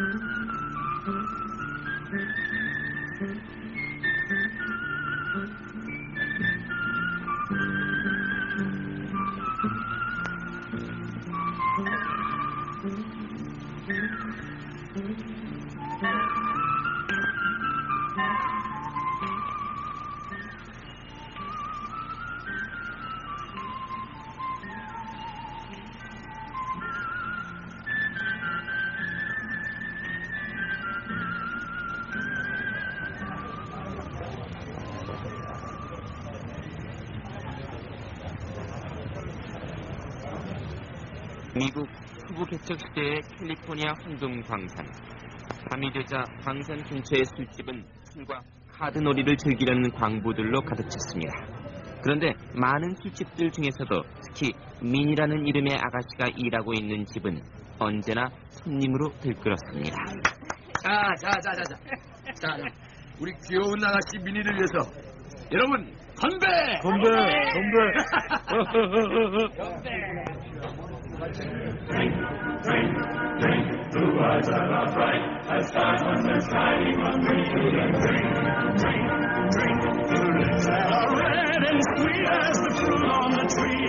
미 개척 시대의 캘리포니아 황금 광산. 밤이 되자 광산 근처의 술집은 술과 카드놀이를 즐기려는 광부들로 가득 찼습니다. 그런데 많은 술집들 중에서도 특히 민이라는 이름의 아가씨가 일하고 있는 집은 언제나 손님으로 들끓었습니다. 자, 자, 자, 자, 자. 자, 자. 우리 귀여운 아가씨 미니를 위해서 여러분 건배! 건배, 건배. Drink, drink, drink, the words of our pride. As God on the sliding drink, drink, drink, the lips that are red and sweet as the fruit on the tree.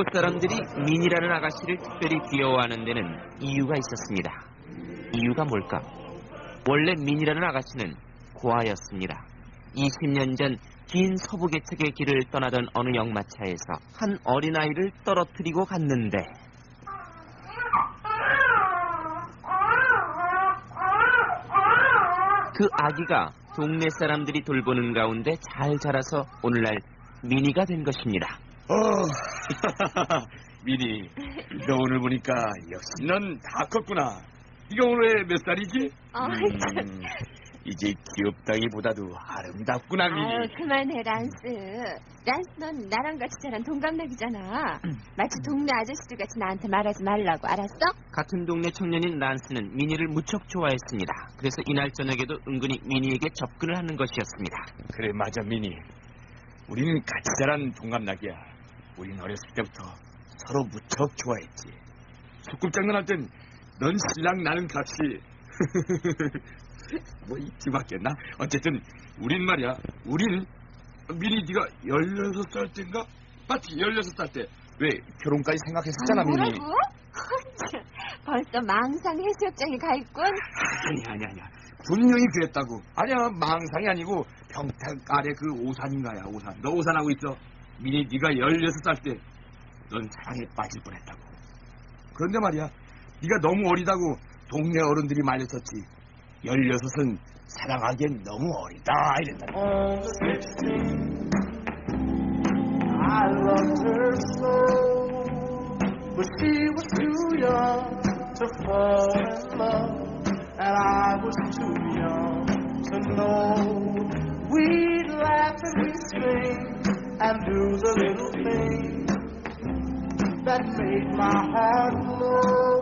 이곳 사람들이 민이라는 아가씨를 특별히 귀여워하는 데는 이유가 있었습니다. 이유가 뭘까? 원래 민이라는 아가씨는 고아였습니다. 20년 전 긴 서부 개척의 길을 떠나던 어느 역마차에서 한 어린아이를 떨어뜨리고 갔는데 그 아기가 동네 사람들이 돌보는 가운데 잘 자라서 오늘날 미니가 된 것입니다. 어, 미니, 너 오늘 보니까 역시 넌 다 컸구나. 네가 오늘 몇 살이지? 음, 이제 귀엽다기보다도 아름답구나, 아유, 미니. 그만해, 란스. 란스, 넌 나랑 같이 자란 동갑내기잖아. 마치 동네 아저씨들 같이 나한테 말하지 말라고, 알았어? 같은 동네 청년인 란스는 미니를 무척 좋아했습니다. 그래서 이날 저녁에도 은근히 미니에게 접근을 하는 것이었습니다. 그래, 맞아, 미니. 우리는 같이 자란 동갑나기야. 우린 어렸을 때부터 서로 무척 좋아했지. 소꿉 장난할 땐 넌 신랑 나는 같이. 뭐 잊지 맞겠나? 어쨌든 우린 말이야. 우린 미니 네가 16살 때인가? 맞지? 16살 때. 왜 결혼까지 생각했었잖아, 아. 뭐라고? 참, 벌써 망상 해수욕장에 가 있군. 아니 아니 아니야. 분명히 그랬다고. 아니야 망상이 아니고 평택 아래 그 오산인가야 오산. 너 오산하고 있어. 미니 네가 16살 때 넌 사랑에 빠질 뻔했다고. 그런데 말이야. 네가 너무 어리다고 동네 어른들이 말렸었지. 16은 사랑하기엔 너무 어리다 이랬다. on the 16. I loved her so, but she was too young to fall in love, and I was too young to know. We'd laugh and we'd sing and do the little things that made my heart glow.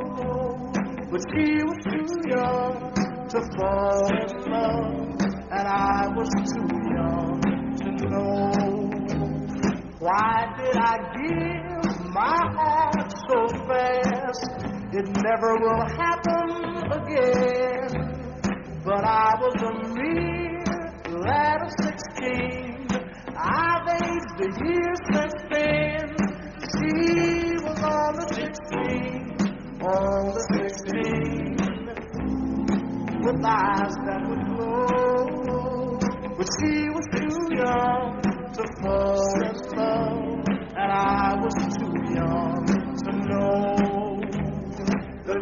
But she was too young to fall in love, and I was too young to know. Why did I give my heart so fast? It never will happen again. But I was a mere lad of sixteen. I've aged the years since then. She was on the sixteen, on the sixteen, with eyes that would glow. But she was too young to fall in love, and I was too young to know.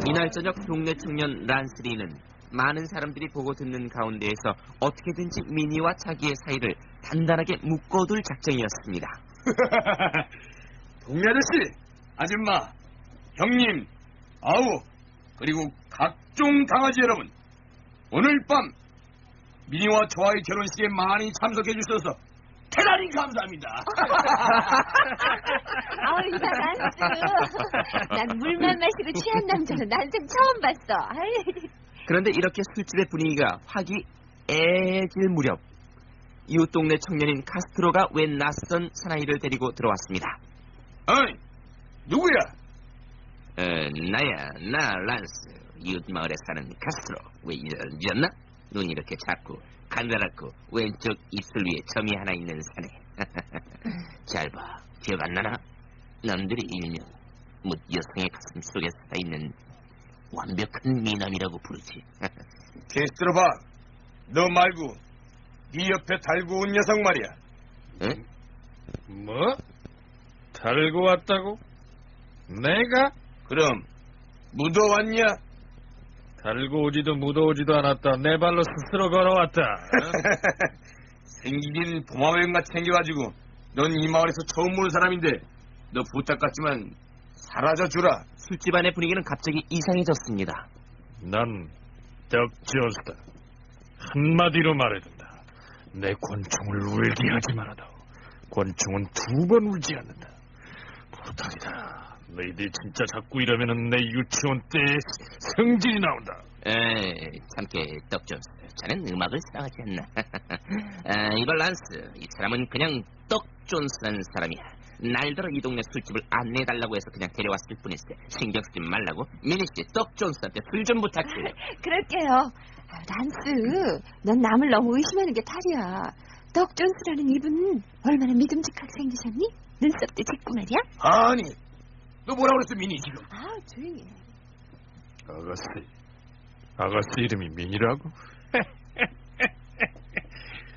이날 저녁 동네 청년 란스리는 많은 사람들이 보고 듣는 가운데에서 어떻게든지 미니와 자기의 사이를 단단하게 묶어둘 작정이었습니다. 동네 아저씨, 아줌마, 형님, 아우, 그리고 각종 강아지 여러분, 오늘 밤 미니와 저와의 결혼식에 많이 참석해 주셔서 대단히 감사합니다. 아우, 이봐, 난스. 난 물만 마시고 취한 남자는 난생 처음 봤어. 아이. 그런데 이렇게 술집의 분위기가 화기애애질 무렵 이웃 동네 청년인 카스트로가 웬 낯선 사나이를 데리고 들어왔습니다. 어이, 누구야? 어, 나야, 나 란스. 이웃 마을에 사는 카스트로. 왜 이러- 이랬나? 눈이 이렇게 작고 간다랗고 왼쪽 입술 위에 점이 하나 있는 사내. 잘 봐. 기억 안 나나? 남들이 일명 뭐 여성의 가슴 속에 살아있는 완벽한 미남이라고 부르지. 게스트로 봐. 너 말고 네 옆에 달고 온 녀석 말이야. 응? 뭐? 달고 왔다고? 내가? 그럼 묻어왔냐? 달고 오지도 묻어오지도 않았다. 내 발로 스스로 걸어왔다. 생기긴 도마뱀같이 생겨가지고 넌 이 마을에서 처음 보는 사람인데 너 부탁 같지만 사라져 주라. 술집 안의 분위기는 갑자기 이상해졌습니다. 난 덕지어스다. 한마디로 말해준다. 내 권총을 울게 하지 말아다오. 권총은 두 번 울지 않는다. 부탁이다. 너희들이 진짜 자꾸 이러면은 내 유치원 때 성질이 나온다. 에이, 참깨 떡존스. 자넨 음악을 사랑하지 않나? 아, 이걸 란스. 이 사람은 그냥 떡존스라는 사람이야. 날들어 이 동네 술집을 안내해달라고 해서 그냥 데려왔을 뿐일세. 신경 쓰지 말라고. 미니씨, 떡 존스한테 술 좀 부탁해. 그럴게요. 아, 란스, 넌 남을 너무 의심하는 게 탈이야. 덕 존스라는 이분 얼마나 믿음직하게 생기셨니? 눈썹도 짙고 말이야? 아니, 너 뭐라 그랬어 미니 지금? 아, 조용히 해. 아가씨, 아가씨 이름이 민이라고?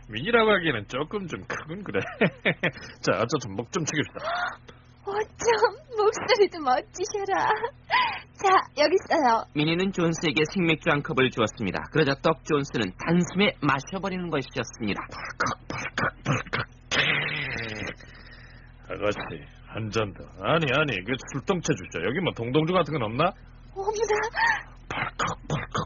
민이라고 하기에는 조금 좀 크군 그래. 자, 좀목좀 축입시다. 어쩜 목소리도 멋지셔라. 자, 여기 있어요. 미니는 존스에게 생맥주 한 컵을 주었습니다. 그러자 떡 존스는 단숨에 마셔버리는 것이었습니다. 아가씨, 한 잔 더. 아니, 아니, 그 술동체 주죠. 여기 뭐 동동주 같은 건 없나? 어머나. 벌컥벌컥벌컥.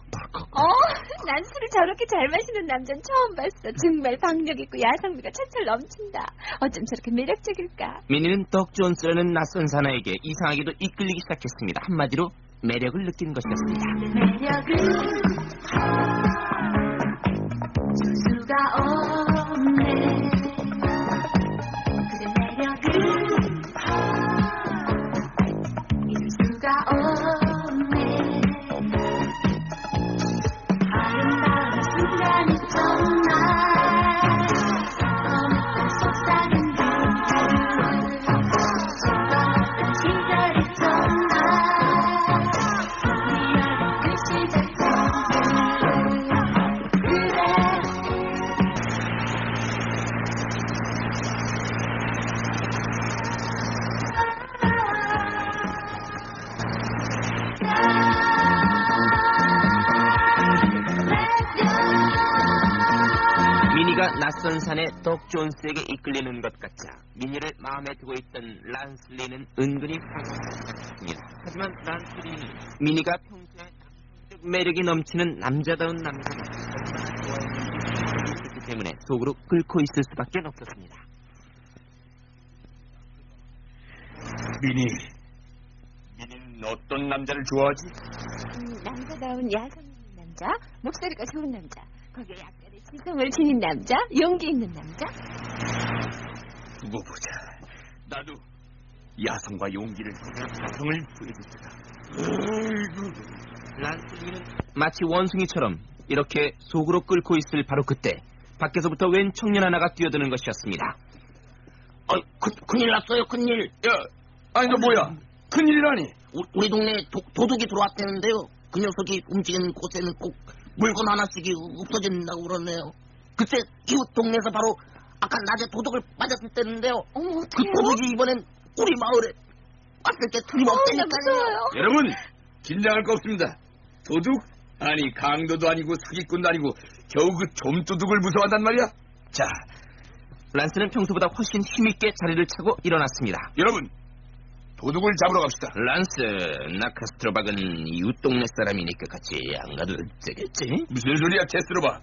어, 난 술을 저렇게 잘 마시는 남자는 처음 봤어. 정말 박력 있고 야성미가 철철 넘친다. 어쩜 저렇게 매력적일까? 미니는 떡존스라는 낯선 사나에게 이상하게도 이끌리기 시작했습니다. 한마디로 매력을 느낀 것이었습니다. 매력은 줄 수가 없 미니가 낯선 산에 떡존스에게 이끌리는 것 같자 미니를 마음에 두고 있던 란슬리는 은근히 화가 났습니다. 하지만 란슬리는 미니가 평소에 남성적 매력이 넘치는 남자다운 남자가 좋아했기 때문에 속으로 끓고 있을 수밖에 없었습니다. 미니, 미니는 어떤 남자를 좋아하지? 음, 남자다운 야성 있는 남자, 목소리가 좋은 남자, 거기에 약 지성을 지닌 남자, 용기 있는 남자. 두고 보자. 나도 야성과 용기를 야성을 보여주자. 아이고. 란슬리는 마치 원숭이처럼 이렇게 속으로 끓고 있을 바로 그때 밖에서부터 웬 청년 하나가 뛰어드는 것이었습니다. 어, 그, 큰일 났어요, 큰일. 야, 아니 너 뭐야? 큰일이라니. 우- 우리 동네에 도, 도둑이 들어왔다는데요. 그 녀석이 움직이는 곳에는 꼭 물건 하나씩이 없어진다고 그러네요. 그때 이웃 동네에서 바로 아까 낮에 도둑을 맞았을 때인데요. 어머, 그 어떡해요? 도둑이 이번엔 우리 마을에 왔을 때 어, 나 틀림없다니까요. 무서워요. 여러분 긴장할 거 없습니다. 도둑 아니 강도도 아니고 사기꾼도 아니고 겨우 그 좀도둑을 무서워한단 말이야? 자 란스는 평소보다 훨씬 힘있게 자리를 차고 일어났습니다. 여러분 도둑을 잡으러 갑시다. 란스, 나카스트로박은 이 웃 동네 사람이니까 같이 안 가도 되겠지? 무슨 소리야 테스로바?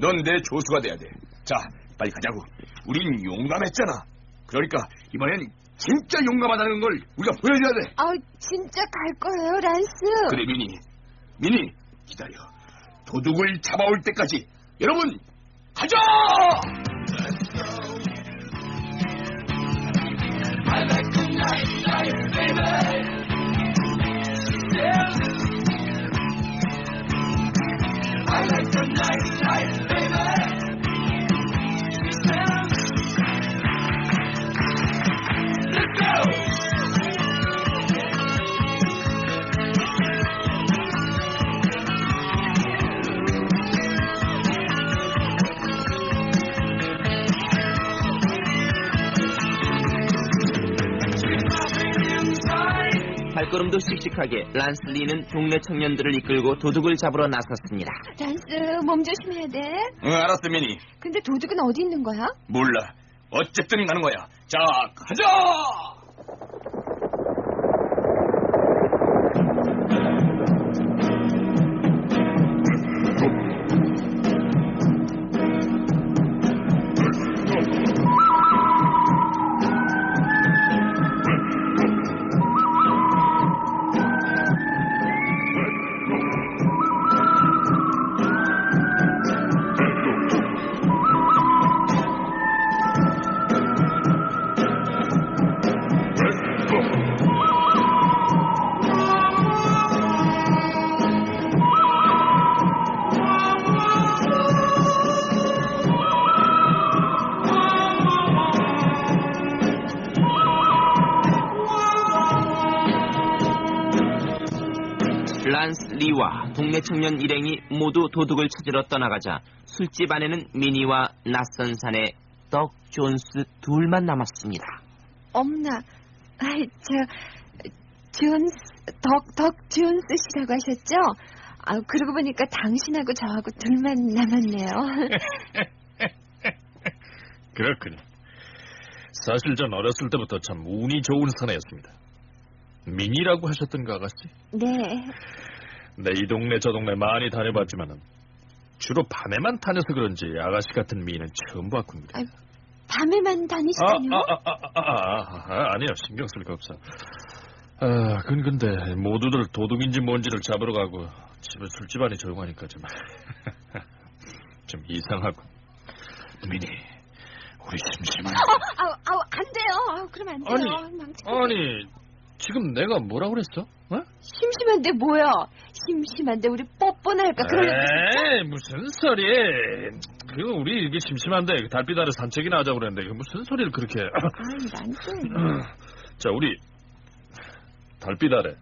넌내 조수가 돼야 돼. 자 빨리 가자고. 우린 용감했잖아. 그러니까 이번엔 진짜 용감하다는 걸 우리가 보여줘야 돼. 아, 진짜 갈 거예요, 란스. 그래 미니 미니 기다려 도둑을 잡아올 때까지 여러분 가자 씩씩하게 란슬리는 동네 청년들을 이끌고 도둑을 잡으러 나섰습니다. 란스, 몸 조심해야 돼. 응 알았어 미니 근데 도둑은 어디 있는 거야? 몰라 어쨌든 가는 거야 자 가자 청년 일행이 모두 도둑을 찾으러 떠나가자 술집 안에는 미니와 낯선 산의 떡 존스 둘만 남았습니다. 없나? 아이, 저, 존스, 덕, 덕 존스 씨라고 하셨죠? 아, 그러고 보니까 당신하고 저하고 둘만 남았네요. 그렇군요. 사실 전 어렸을 때부터 참 운이 좋은 사내였습니다. 민이라고 하셨던 그 아가씨? 네. 네, 이 동네 저 동네 많이 다녀봤지만은 주로 밤에만 다녀서 그런지 아가씨 같은 미인은 처음 봤군요. 아이, 밤에만 아, 다니시다뇨? 아, 아, 아, 아, 아, 아, 아 니요. 신경 쓸 거 없어. 아, 근 근데 모두들 도둑인지 뭔지를 잡으러 가고 집은 술집 안이 조용하니까 좀, 좀 이상하고. 미니, 우리 심심한. 아우, 아우, 안 돼요. 그러면 안 돼요. 아니. 아니, 지금 내가 뭐라 그랬어? 어? 심심한데 뭐야? 심심한데 우리 뽀뽀나 할까? 그러려고 에이, 무슨 소리? 그 우리 이게 심심한데 그 달빛 아래 산책이나 하자고 그랬는데 무슨 소리를 그렇게? 아이, 란스. 자, 우리 달빛 아래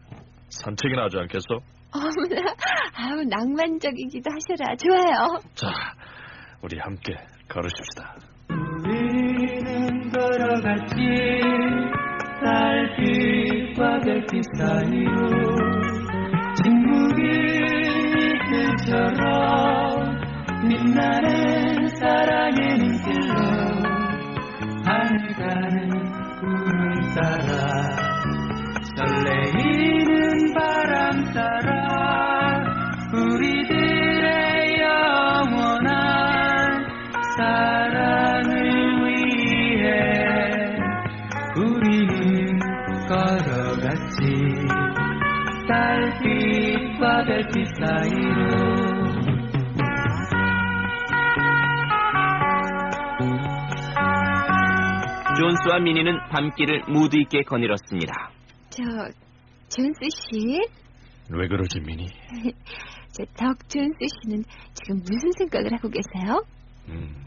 산책이나 하지 않겠어? 어머나, 아우, 낭만적이기도 하셔라. 좋아요. 자, 우리 함께 걸으십시다. 우리는 걸어갔지 달빛 과 별빛 사이로 침묵이 이슬처럼 빛나는 사랑의 눈길로 하늘 가는 구름 따라 설레이는 바람 따라 달빛과 별빛 사이로 존스와 미니는 밤길을 무드 있게 거닐었습니다. 저, 존스 씨, 왜 그러지, 미니? 저 덕 존스 씨는 지금 무슨 생각을 하고 계세요? 음,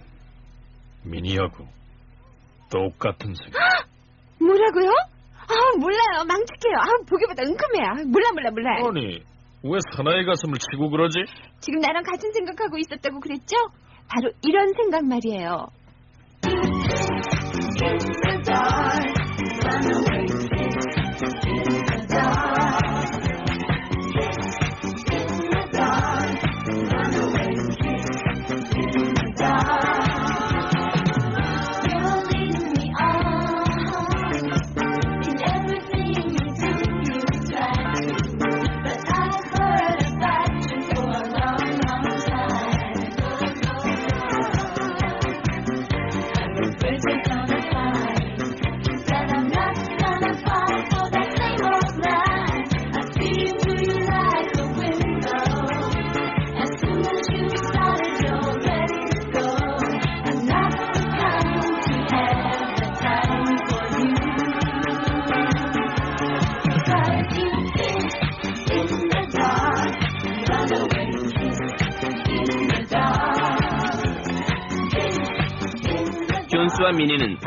미니하고 똑같은 생각. 뭐라고요? 아, 몰라요. 망측해요. 아, 보기보다 은큼해요. 아, 몰라, 몰라, 몰라. 아니, 왜 사나이 가슴을 치고 그러지? 지금 나랑 같은 생각하고 있었다고 그랬죠? 바로 이런 생각 말이에요.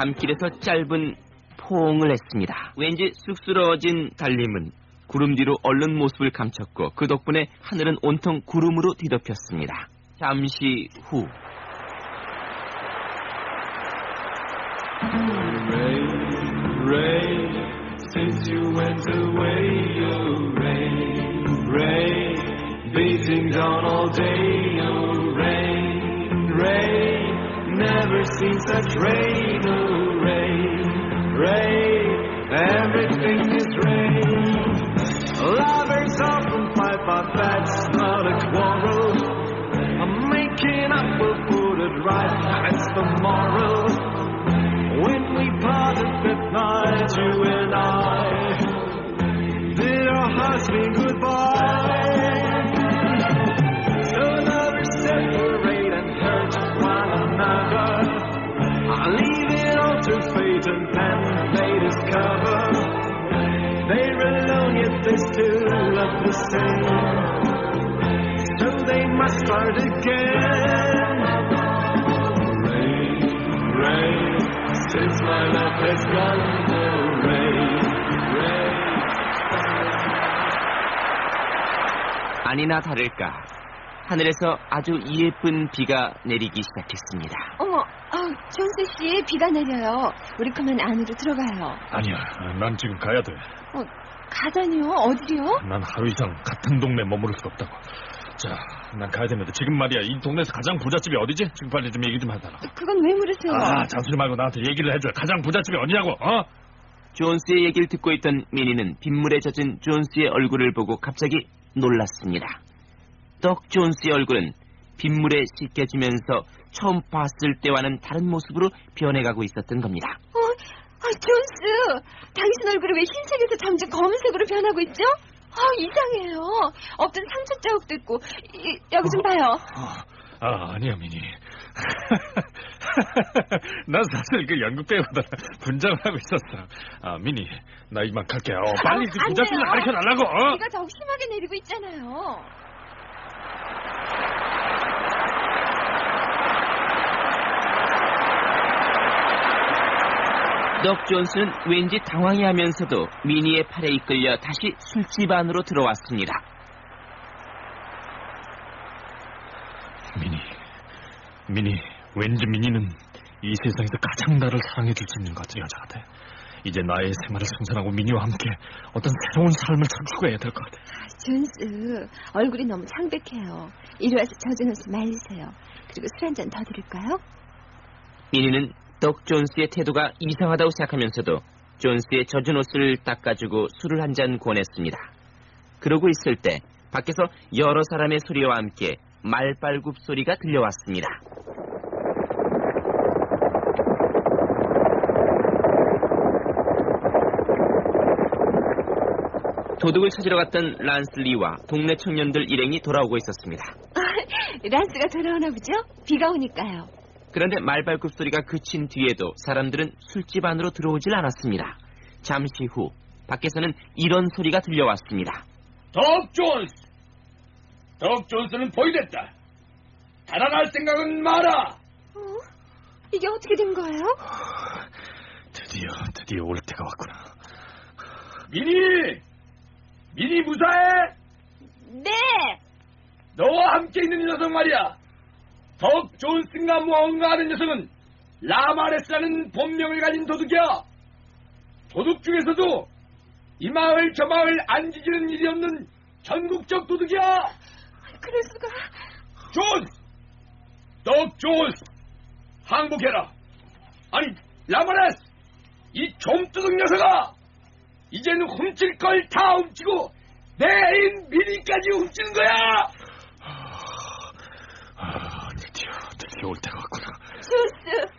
밤길에서 짧은 포옹을 했습니다. 왠지 쑥스러워진 달림은 구름 뒤로 얼른 모습을 감췄고 그 덕분에 하늘은 온통 구름으로 뒤덮였습니다. 잠시 후 Rain, rain, oh oh never seen such rain, you and I, did our hearts goodbye? So never separate and hurt one another. I leave it all to fate and then they discover they're alone yet they still love the same. So they must start again. Rain, rain, since my love has gone, 아니나 다를까 하늘에서 아주 예쁜 비가 내리기 시작했습니다. 어머, 아, 존스 씨 비가 내려요. 우리 그만 안으로 들어가요. 아니야, 난 지금 가야 돼. 어, 가다니요? 어디요? 난 하루 이상 같은 동네에 머무를 수 없다고. 자, 난 가야 됩니다. 지금 말이야, 이 동네에서 가장 부잣집이 어디지? 지금 빨리 좀 얘기 좀 하다라. 그건 왜 물으세요? 아, 잔소리 말고 나한테 얘기를 해줘. 가장 부잣집이 어디냐고, 어? 존스의 얘기를 듣고 있던 미니는 빗물에 젖은 존스의 얼굴을 보고 갑자기 놀랐습니다. 떡 존스의 얼굴은 빗물에 씻겨지면서 처음 봤을 때와는 다른 모습으로 변해가고 있었던 겁니다. 어, 아, 존스, 당신 얼굴이 왜 흰색에서 점점 검은색으로 변하고 있죠? 아, 이상해요. 없던 상처 자국도 있고, 이, 여기 좀 봐요. 아, 아니야, 미니. 난 사실 그 연극 배우다 분장을 하고 있었어. 아, 미니, 나 이만 갈게. 어, 빨리 그안 부잣집을 돼요. 가르쳐 달라고, 어? 비가 더욱 심하게 내리고 있잖아요. 떡 존스는 왠지 당황해하면서도 미니의 팔에 이끌려 다시 술집 안으로 들어왔습니다. 미니, 미니, 왠지 미니는 이 세상에서 가장 나를 사랑해줄 수 있는 것 같은 여자 같아. 이제 나의 생활을 생산하고 미니와 함께 어떤 새로운 삶을 창출해야 될 것 같아. 아, 존스, 얼굴이 너무 창백해요. 이리 와서 젖은 옷을 말리세요. 그리고 술 한 잔 더 드릴까요? 미니는 떡 존스의 태도가 이상하다고 생각하면서도 존스의 젖은 옷을 닦아주고 술을 한 잔 권했습니다. 그러고 있을 때 밖에서 여러 사람의 소리와 함께 말발굽 소리가 들려왔습니다. 도둑을 찾으러 갔던 란슬리와 동네 청년들 일행이 돌아오고 있었습니다. 란스가 돌아오나 보죠? 비가 오니까요. 그런데 말발굽 소리가 그친 뒤에도 사람들은 술집 안으로 들어오질 않았습니다. 잠시 후 밖에서는 이런 소리가 들려왔습니다. 덕 존스! 덕 존스는 보이됐다. 달아날 생각은 마라. 어? 이게 어떻게 된 거예요? 드디어, 드디어 올 때가 왔구나. 미니! 미니 무사해? 네! 너와 함께 있는 이 녀석 말이야. 덕 존슨가 무언가 하는 녀석은 라마레스라는 본명을 가진 도둑이야. 도둑 중에서도 이 마을 저 마을 안 지지는 일이 없는 전국적 도둑이야. 그럴 수가. 존스! 덕 존스! 항복해라. 아니, 라마레스! 이 좀도둑 녀석아! 이제는 훔칠 걸 다 훔치고 내 애인 미니까지 훔치는 거야! 아, 드디어, 드디어 올 때가 왔구나. 존스,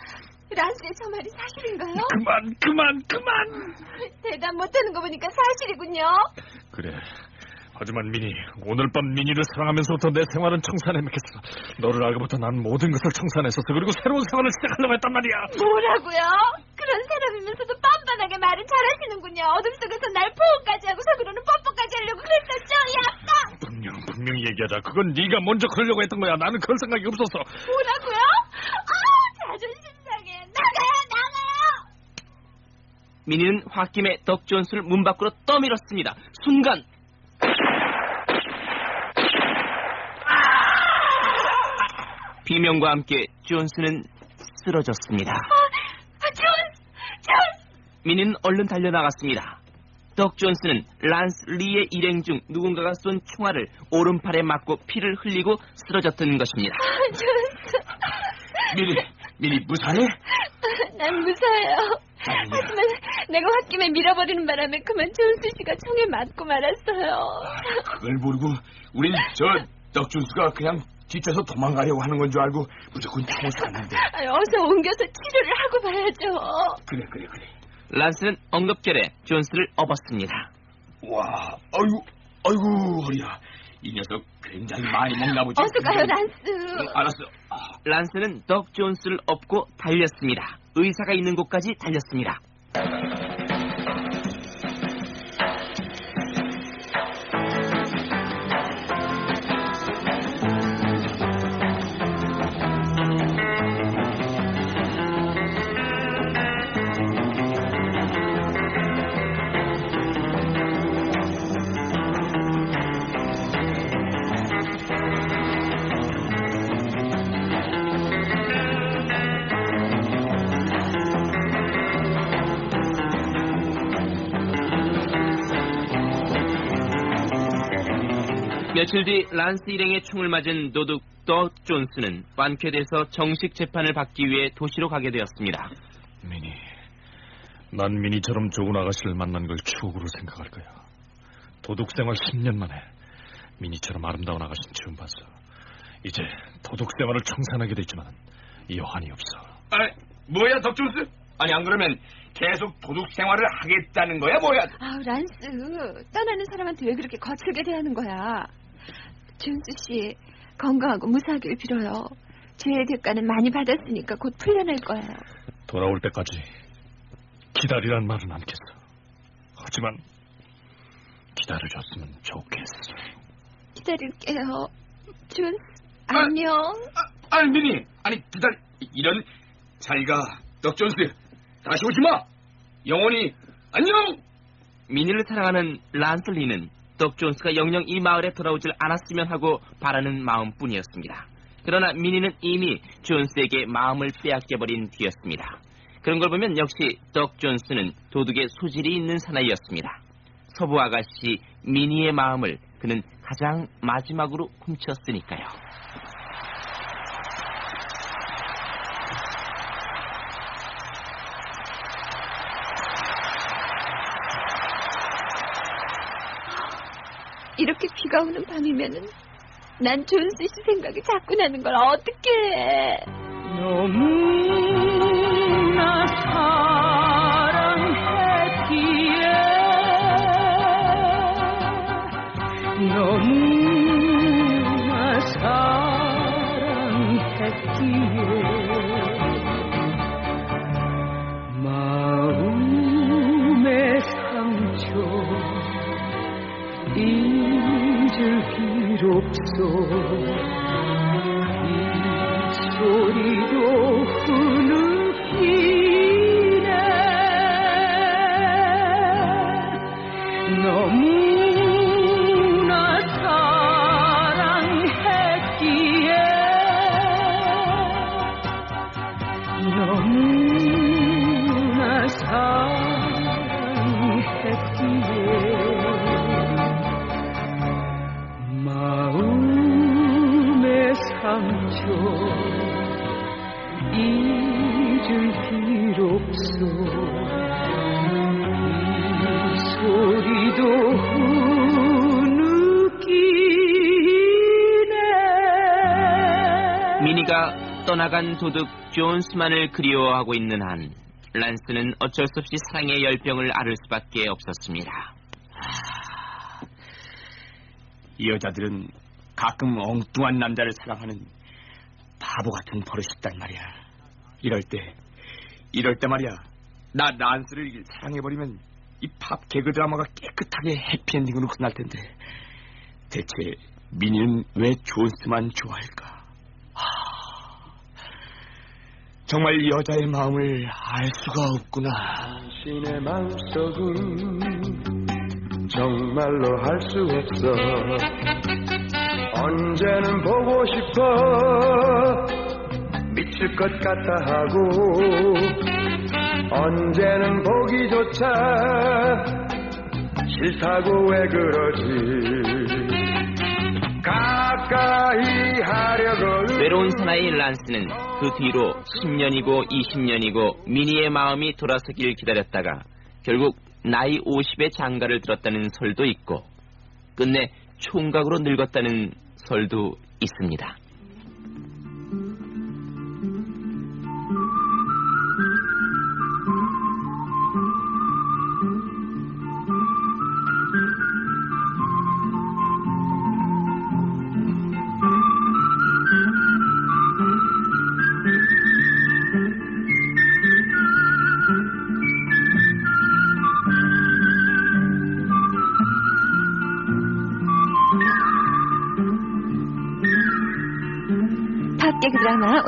란스의 저 말이 사실인가요? 그만, 그만, 그만! 대답 못하는 거 보니까 사실이군요. 그래. 하지만 미니, 오늘 밤 미니를 사랑하면서부터 내 생활은 청산해 맺겠어. 너를 알고부터 난 모든 것을 청산했었어. 그리고 새로운 생활을 시작하려고 했단 말이야. 뭐라고요? 그런 사람이면서도 빤빤하게 말은 잘하시는군요. 어둠 속에서 날 포옹까지 하고 속으로는 뽀뽀까지 하려고 그랬었죠? 약간! 분명, 분명히 얘기하자. 그건 네가 먼저 그러려고 했던 거야. 나는 그럴 생각이 없었어. 뭐라고요? 아 자존심 상해. 나가요! 미니는 홧김에 덕 존스를 문 밖으로 떠밀었습니다. 순간 비명과 함께 존스는 쓰러졌습니다. 아, 존스! 존스! 미니는 얼른 달려나갔습니다. 덕 존스는 란스 리의 일행 중 누군가가 쏜 총알을 오른팔에 맞고 피를 흘리고 쓰러졌던 것입니다. 아, 존스! 미니, 미니 무사해? 난 무사해요. 하지만 내가 홧김에 밀어버리는 바람에 그만 존스 씨가 총에 맞고 말았어요. 그걸 모르고 우린 저 덕준수가 그냥 뒤쳐서 도망가려고 하는 건 줄 알고 무조건 쐈는데. 아, 어서 옮겨서 치료를 하고 봐야죠. 그래, 그래, 그래. 란스는 엉겁결에 존스를 업었습니다. 와, 아이고, 아이고, 허리야. 이 녀석 굉장히 많이 먹나 보지. 어서 가요, 란스. 응, 알았어. 아, 란스는 덕 존스를 업고 달렸습니다. 의사가 있는 곳까지 달렸습니다. 며칠 뒤 란스 일행의 총을 맞은 도둑 덕 존스는 완쾌돼서 정식 재판을 받기 위해 도시로 가게 되었습니다. 미니, 난 미니처럼 좋은 아가씨를 만난 걸 추억으로 생각할 거야. 도둑 생활 10년 만에 미니처럼 아름다운 아가씨는 처음 봤어. 이제 도둑 생활을 청산하게 됐지만 여한이 없어. 아, 뭐야, 덕준수? 아니, 안 그러면 계속 도둑 생활을 하겠다는 거야, 뭐야? 아, 란스. 떠나는 사람한테 왜 그렇게 거칠게 대하는 거야? 존스 씨, 건강하고 무사하길 빌어요. 죄의 대가는 많이 받았으니까 곧 풀려날 거예요. 돌아올 때까지 기다리란 말은 않겠어. 하지만 기다려줬으면 좋겠어. 기다릴게요. 존스, 안녕. 아, 아니, 미니. 아니, 기다려. 이런, 잘가, 덕준수. 다시 오지 마. 영원히, 안녕! 미니를 사랑하는 란스 리는 덕 존스가 영영 이 마을에 돌아오질 않았으면 하고 바라는 마음뿐이었습니다. 그러나 미니는 이미 존스에게 마음을 빼앗겨버린 뒤였습니다. 그런 걸 보면 역시 덕 존스는 도둑의 소질이 있는 사나이였습니다. 서부 아가씨 미니의 마음을 그는 가장 마지막으로 훔쳤으니까요. 이렇게 비가 오는 밤이면은 난 존스 씨 생각이 자꾸 나는 걸 어떡해. 너무 없 떠나간 도둑 존스만을 그리워하고 있는 한 란스는 어쩔 수 없이 사랑의 열병을 앓을 수밖에 없었습니다. 이 여자들은 가끔 엉뚱한 남자를 사랑하는 바보 같은 버릇이 있단 말이야. 이럴 때, 이럴 때 말이야. 나 란스를 사랑해버리면 이 팝 개그 드라마가 깨끗하게 해피엔딩으로 끝날 텐데. 대체 미니는 왜 존스만 좋아할까? 하... 정말 여자의 마음을 알 수가 없구나. 당신의 마음속은 정말로 할 수 없어. 언제는 보고 싶어. 미칠 것 같아 하고. 언제는 보기조차 싫다고 왜 그러지? 가까이 하려고 외로운 사나이 란스는 그 뒤로 10년이고 20년이고 미니의 마음이 돌아서길 기다렸다가 결국 나이 50에 장가를 들었다는 설도 있고 끝내 총각으로 늙었다는 설도 있습니다.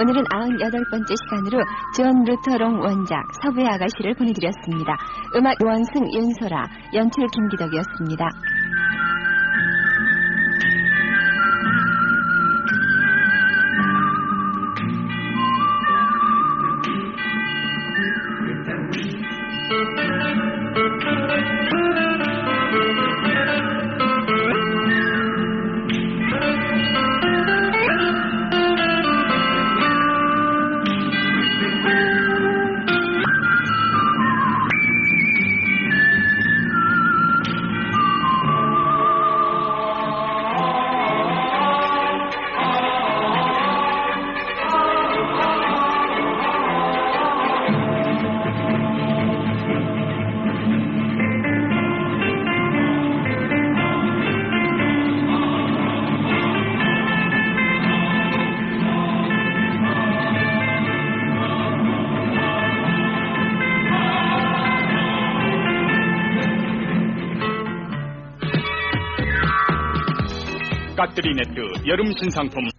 오늘은 98번째 시간으로 존 루터롱 원작 서부의 아가씨를 보내드렸습니다. 음악 원승 윤소라 연출 김기덕이었습니다. 까뜨리네트 여름 신상품